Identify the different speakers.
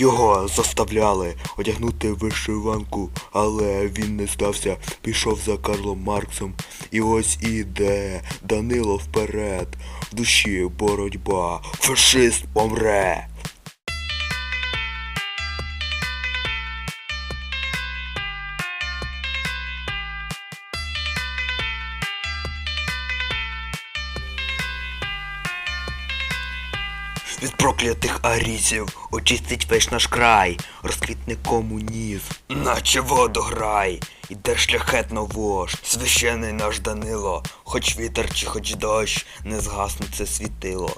Speaker 1: Його заставляли одягнути вишиванку, але він не здався, пішов за Карлом Марксом. І ось іде Данило вперед, в душі боротьба, фашист помре. Від проклятих арісів. Очистить весь наш край, розквітне комунізм, наче водограй, іде шляхетно вож, священий наш Данило, хоч вітер чи хоч дощ, не згасне це світило.